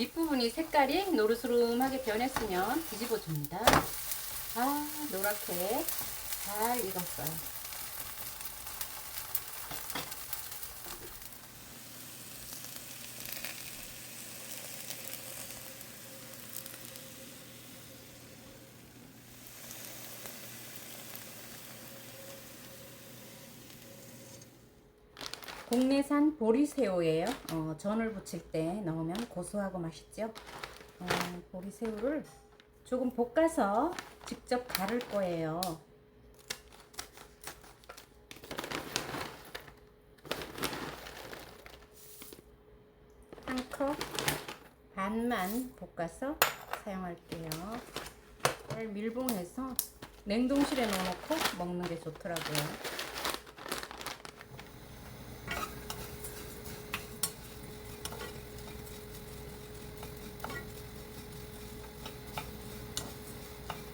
밑부분이 색깔이 노르스름하게 변했으면 뒤집어 줍니다. 아, 노랗게 잘 익었어요. 국내산 보리새우예요. 어, 전을 부칠 때 넣으면 고소하고 맛있죠. 어, 보리새우를 조금 볶아서 직접 가를 거예요. 한 컵 반만 볶아서 사용할게요. 잘 밀봉해서 냉동실에 넣어놓고 먹는 게 좋더라고요.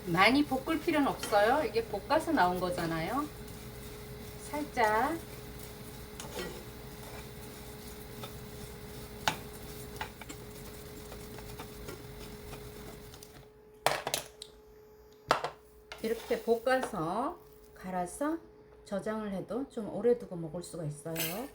많이 볶을 필요는 없어요. 이게 볶아서 나온 거잖아요. 살짝 이렇게 볶아서 갈아서 저장을 해도 좀 오래 두고 먹을 수가 있어요.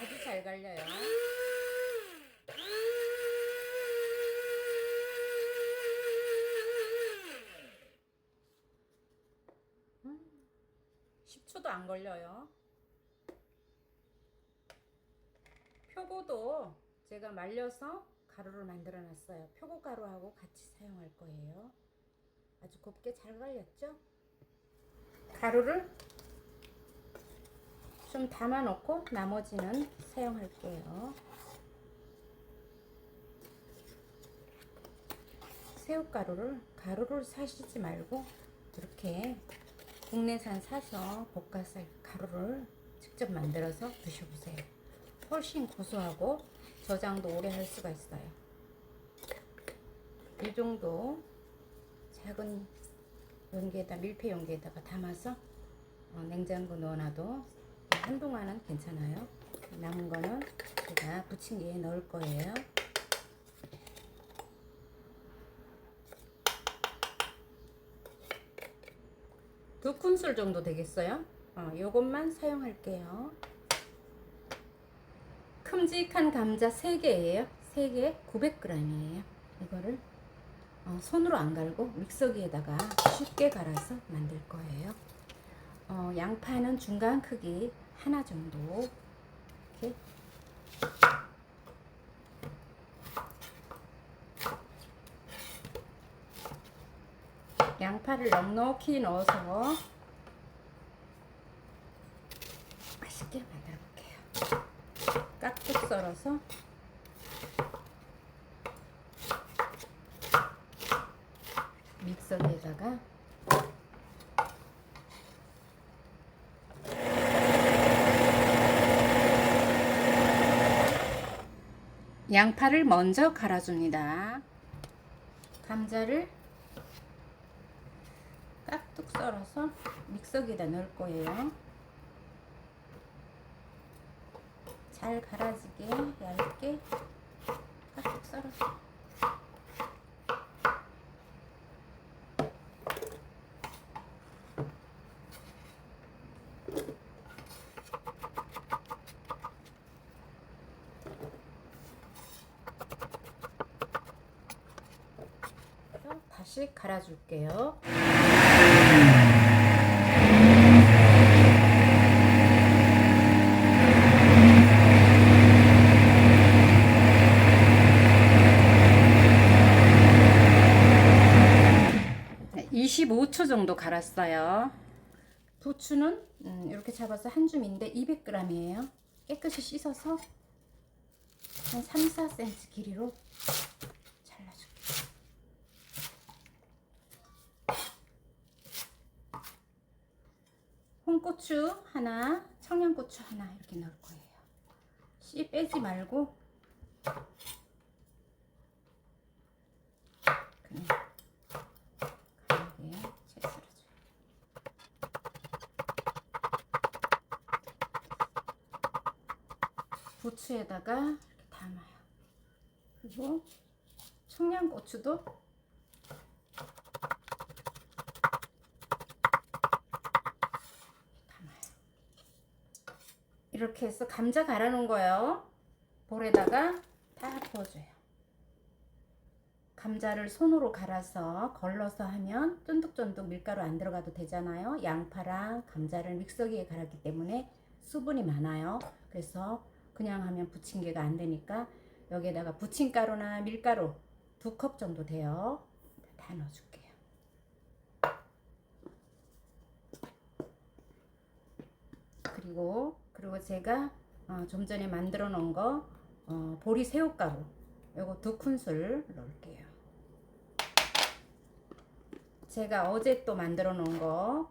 아주 잘 갈려요. 음, 10초도 안 걸려요. 표고도 제가 말려서 가루를 만들어 놨어요. 표고 가루하고 같이 사용할 거예요. 아주 곱게 잘 갈렸죠? 가루를 좀 담아 놓고 나머지는 사용할게요. 새우가루를 가루를 사시지 말고 이렇게 국내산 사서 볶아서 가루를 직접 만들어서 드셔보세요. 훨씬 고소하고 저장도 오래 할 수가 있어요. 이 정도 작은 용기에다 밀폐 용기에다가 담아서 어, 냉장고 넣어놔도 한동안은 괜찮아요. 남은 거는 제가 부침개에 넣을 거예요. 두 큰술 정도 되겠어요. 어, 요것만 사용할게요. 큼직한 감자 3개예요. 3개 900g이에요. 이거를 어, 손으로 안 갈고 믹서기에다가 쉽게 갈아서 만들 거예요. 어, 양파는 중간 크기 하나 정도 이렇게 양파를 넉넉히 넣어서 맛있게 만들어 볼게요. 깍둑 썰어서 믹서기에다가 양파를 먼저 갈아줍니다. 감자를 깍둑 썰어서 믹서기에다 넣을 거예요. 잘 갈아지게 얇게 깍둑 썰어서 다시 갈아줄게요. 네, 25초 정도 갈았어요. 부추는 음, 이렇게 잡아서 한 줌인데 200g이에요. 깨끗이 씻어서 한 3, 4cm 길이로 잘라줄게요. 홍고추 하나, 청양고추 하나 이렇게 넣을 거예요. 씨 빼지 말고 부추에다가 이렇게 담아요. 그리고 청양고추도 담아요. 이렇게 해서 감자 갈아 놓은 거예요. 볼에다가 다 부어줘요. 감자를 손으로 갈아서 걸러서 하면 쫀득쫀득 밀가루 안 들어가도 되잖아요. 양파랑 감자를 믹서기에 갈았기 때문에 수분이 많아요. 그래서 그냥 하면 부침개가 안 되니까 여기에다가 부침가루나 밀가루 두 컵 정도 돼요. 다 넣어줄게요. 그리고 그리고 제가 어, 좀 전에 만들어 놓은 거 어, 보리 새우가루 요거 두 큰술 넣을게요. 제가 어제 또 만들어 놓은 거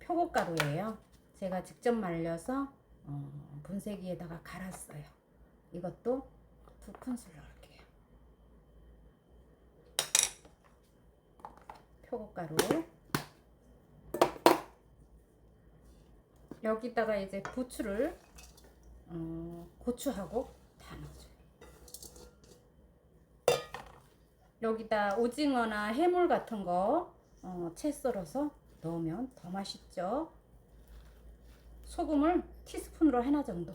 표고가루예요. 제가 직접 말려서 어, 분쇄기에다가 갈았어요. 이것도 두 큰술 넣을게요. 표고가루. 여기다가 이제 부추를 어, 고추하고 다 넣어줘요. 여기다 오징어나 해물 같은 거 어, 채 썰어서 넣으면 더 맛있죠. 소금을 티스푼으로 하나 정도.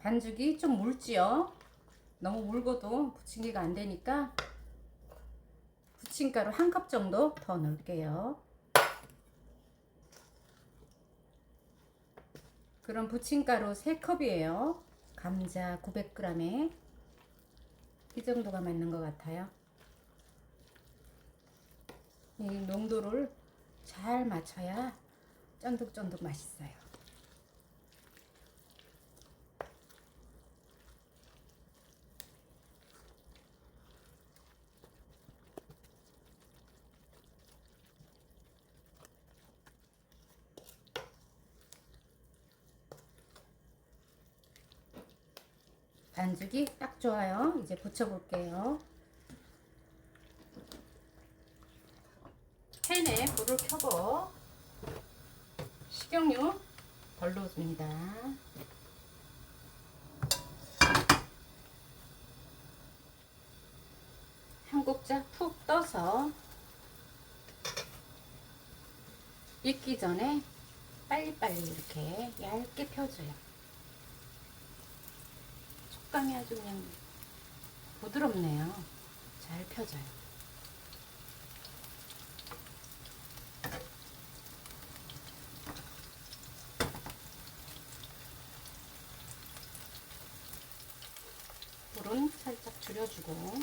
반죽이 좀 묽지요. 너무 묽어도 부침개가 안 되니까 부침가루 한 컵 정도 더 넣을게요. 그럼 부침가루 3컵이에요. 감자 900g에 이 정도가 맞는 것 같아요. 이 농도를 잘 맞춰야 쫀득쫀득 맛있어요. 반죽이 딱 좋아요. 이제 붙여볼게요. 팬에 불을 켜고 식용유 덜 넣어줍니다. 한 국자 푹 떠서 익기 전에 빨리빨리 이렇게 얇게 펴줘요. 식감이 아주 그냥 부드럽네요. 잘 펴져요. 불은 살짝 줄여주고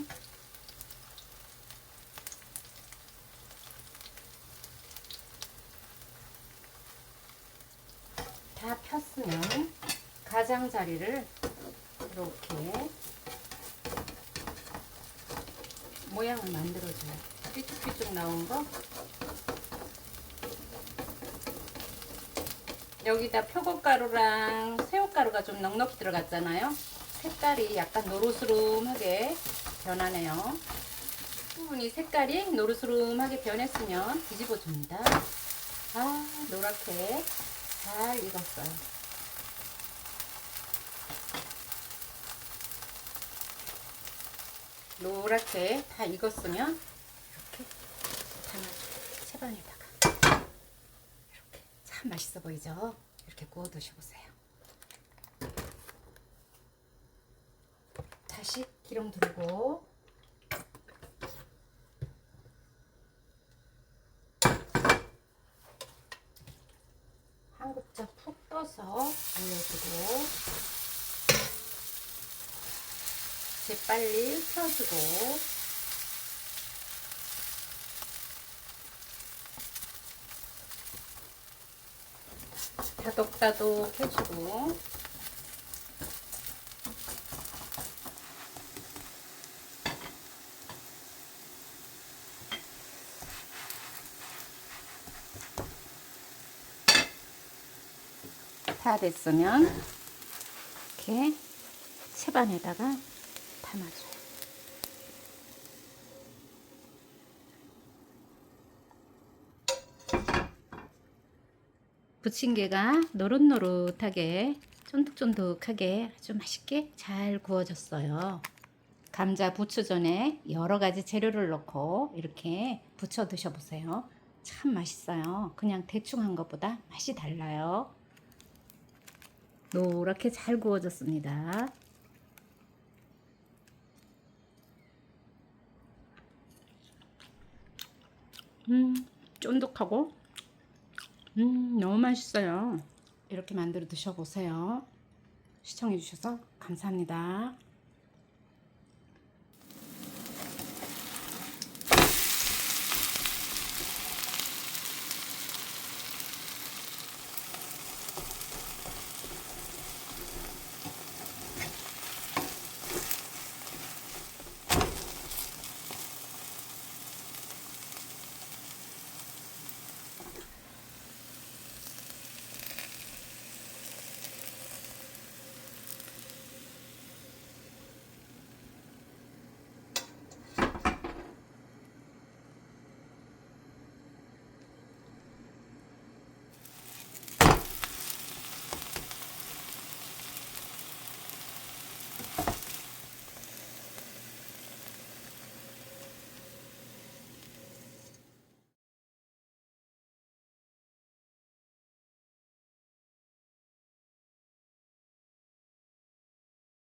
다 폈으면 가장자리를 이렇게 모양을 만들어줘요. 삐쭉삐쭉 나온 거. 여기다 표고가루랑 새우가루가 좀 넉넉히 들어갔잖아요. 색깔이 약간 노르스름하게 변하네요. 부분이 색깔이 노르스름하게 변했으면 뒤집어 줍니다. 아, 노랗게 잘 익었어요. 노랗게 다 익었으면 이렇게 담아줘요. 채반에다가 이렇게 참 맛있어 보이죠? 이렇게 구워 드셔보세요. 다시 기름 두르고 한 국자 푹 떠서 올려주고 재빨리 펴주고. 다독다독 해주고. 다 됐으면 이렇게 채반에다가 담아줘요. 부침개가 노릇노릇하게 쫀득쫀득하게 아주 맛있게 잘 구워졌어요. 감자 부추 전에 여러 가지 재료를 넣고 이렇게 부쳐 드셔보세요. 참 맛있어요. 그냥 대충 한 것보다 맛이 달라요. 노랗게 잘 구워졌습니다. 음, 쫀득하고 음, 너무 맛있어요. 이렇게 만들어 드셔보세요. 시청해주셔서 감사합니다.